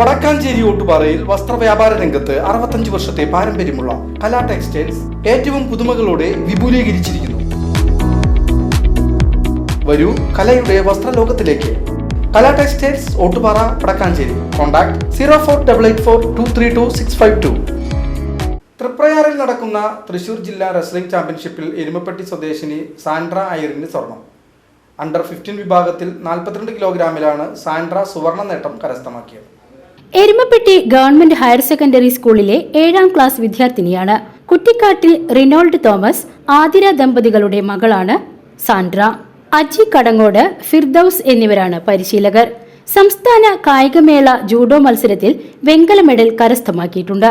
വടക്കാഞ്ചേരി ഓട്ടുപാറയിൽ വസ്ത്രവ്യാപാര രംഗത്ത് അറുപത്തഞ്ച് വർഷത്തെ പാരമ്പര്യമുള്ള കലാ ടെക്സ്റ്റൈൽസ് ഏറ്റവും പുതുമകളോടെ വിപുലീകരിച്ചിരിക്കുന്നു. വരൂ കലയുടെ വസ്ത്രലോകത്തിലേക്ക്. Kala textiles Ottupara Vadakkanchery. Contact zero four double eight four two three two six five two. തൃപ്രയാറിൽ നടക്കുന്ന തൃശൂർ ജില്ലാ റെസ്ലിംഗ് ചാമ്പ്യൻഷിപ്പിൽ എരുമപ്പെട്ടി സ്വദേശിനി സാൻഡ്ര അയറിന് സ്വർണം. അണ്ടർ ഫിഫ്റ്റീൻ വിഭാഗത്തിൽ നാൽപ്പത്തിരണ്ട് കിലോഗ്രാമിലാണ് സാൻഡ്ര സുവർണ നേട്ടം കരസ്ഥമാക്കിയത്. എരുമപ്പെട്ടി ഗവൺമെന്റ് ഹയർ സെക്കൻഡറി സ്കൂളിലെ ഏഴാം ക്ലാസ് വിദ്യാർത്ഥിനിയാണ്. കുറ്റിക്കാട്ടിൽ റിനോൾഡ് തോമസ് ആതിര ദമ്പതികളുടെ മകളാണ് സാൻഡ്ര. അജി കടങ്ങോട് ഫിർദൌസ് എന്നിവരാണ് പരിശീലകർ. സംസ്ഥാന കായികമേള ജൂഡോ മത്സരത്തിൽ വെങ്കല മെഡൽ കരസ്ഥമാക്കിയിട്ടുണ്ട്.